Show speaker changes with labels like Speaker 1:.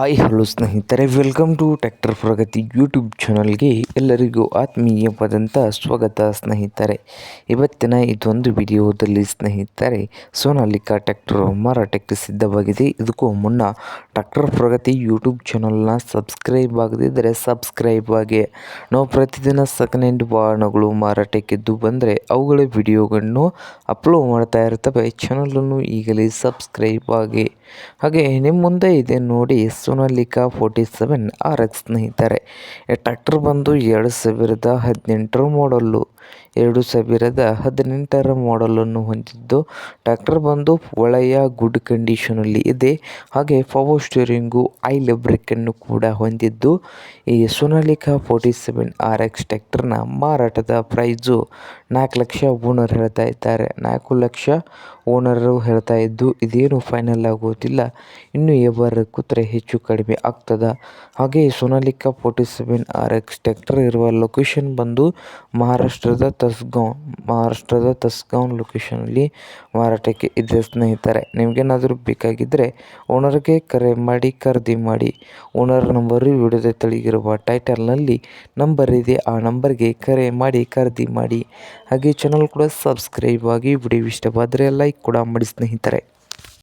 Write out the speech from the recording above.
Speaker 1: Hi, hello ಸ್ನೇಹಿತರೆ, welcome to tractor Pragati YouTube ಚಾನಲ್ಗೆ ಎಲ್ಲರಿಗೂ ಆತ್ಮೀಯವಾದಂಥ ಸ್ವಾಗತ ಸ್ನೇಹಿತರೆ. ಇವತ್ತಿನ ಇದೊಂದು ವಿಡಿಯೋದಲ್ಲಿ ಸ್ನೇಹಿತರೆ, ಸೋನಾಲಿಕಾ ಟ್ರ್ಯಾಕ್ಟರ್ ಮಾರಾಟಕ್ಕೆ ಸಿದ್ಧವಾಗಿದೆ. ಇದಕ್ಕೂ ಮುನ್ನ ಟ್ಯಾಕ್ಟರ್ ಪ್ರಗತಿ ಯೂಟ್ಯೂಬ್ ಚಾನಲ್ನ ಸಬ್ಸ್ಕ್ರೈಬ್ ಆಗದಿದ್ದರೆ ಸಬ್ಸ್ಕ್ರೈಬ್ ಆಗಿ. ನಾವು ಪ್ರತಿದಿನ ಸೆಕೆಂಡ್ ಹ್ಯಾಂಡ್ ವಾಹನಗಳು ಮಾರಾಟಕ್ಕಿದ್ದು ಬಂದರೆ ಅವುಗಳ ವಿಡಿಯೋಗಳನ್ನು ಅಪ್ಲೋಡ್ ಮಾಡ್ತಾ ಇರ್ತವೆ. ಚಾನಲನ್ನು ಈಗಲೇ ಸಬ್ಸ್ಕ್ರೈಬ್ ಆಗಿ. ಹಾಗೆ, ನಿಮ್ಮ ಮುಂದೆ ಇದೆ ನೋಡಿ Sonalika forty seven R X ಸ್ನೇಹಿತರೆ ಟ್ರ್ಯಾಕ್ಟರ್ ಬಂದು ಎರಡು ಸಾವಿರದ ಹದಿನೆಂಟರ ಮಾಡಲ್ಲು ಎರಡು ಸಾವಿರದ ಹದಿನೆಂಟರ ಮಾಡಲನ್ನು ಹೊಂದಿದ್ದು ಟ್ರ್ಯಾಕ್ಟರ್ ಬಂದು ಒಳ್ಳೆಯ ಗುಡ್ ಕಂಡೀಷನಲ್ಲಿ ಇದೆ. ಹಾಗೆ ಪವರ್ ಸ್ಟೀರಿಂಗು ಐ ಬ್ರೇಕನ್ನು ಕೂಡ ಹೊಂದಿದ್ದು, ಈ Sonalika forty seven R X ಟ್ರ್ಯಾಕ್ಟರ್ನ ಮಾರಾಟದ ಪ್ರೈಸು ನಾಲ್ಕು ಲಕ್ಷ ಓನರ್ ಹೇಳ್ತಾ ಇದ್ದಾರೆ. ನಾಲ್ಕು ಲಕ್ಷ ಓನರು ಹೇಳ್ತಾ ಇದ್ದು, ಇದೇನು ಫೈನಲ್ ಆಗೋದಿಲ್ಲ. ಇನ್ನು ಎವರ್ ಕೂತ್ರೆ ಹೆಚ್ಚು ಕಡಿಮೆ ಆಗ್ತದೆ. ಹಾಗೆ Sonalika forty seven R X tractor ಇರುವ ಲೊಕೇಶನ್ ಬಂದು ಮಹಾರಾಷ್ಟ್ರದ ತಸ್ಗಾಂವ್ ಮಹಾರಾಷ್ಟ್ರದ ತಸ್ಗಾಂವ್ ಲೊಕೇಶನಲ್ಲಿ ಮಾರಾಟಕ್ಕೆ ಇದೆ ಸ್ನೇಹಿತರೆ. ನಿಮಗೇನಾದರೂ ಬೇಕಾಗಿದ್ದರೆ ಓನರ್ಗೆ ಕರೆ ಮಾಡಿ, ಖರೀದಿ ಮಾಡಿ. ಓನರ್ ನಂಬರು ವಿಡಿಯೋದ ತಳಿಗಿರುವ ಟೈಟಲ್ನಲ್ಲಿ ನಂಬರ್ ಇದೆ. ಆ ನಂಬರ್ಗೆ ಕರೆ ಮಾಡಿ, ಖರೀದಿ ಮಾಡಿ. ಹಾಗೆ ಚಾನಲ್ ಕೂಡ ಸಬ್ಸ್ಕ್ರೈಬ್ ಆಗಿ ವಿಡಿಯೋ ಇಷ್ಟವಾದರೆ ಲೈಕ್ ಕೂಡ ಮಾಡಿ ಸ್ನೇಹಿತರೆ.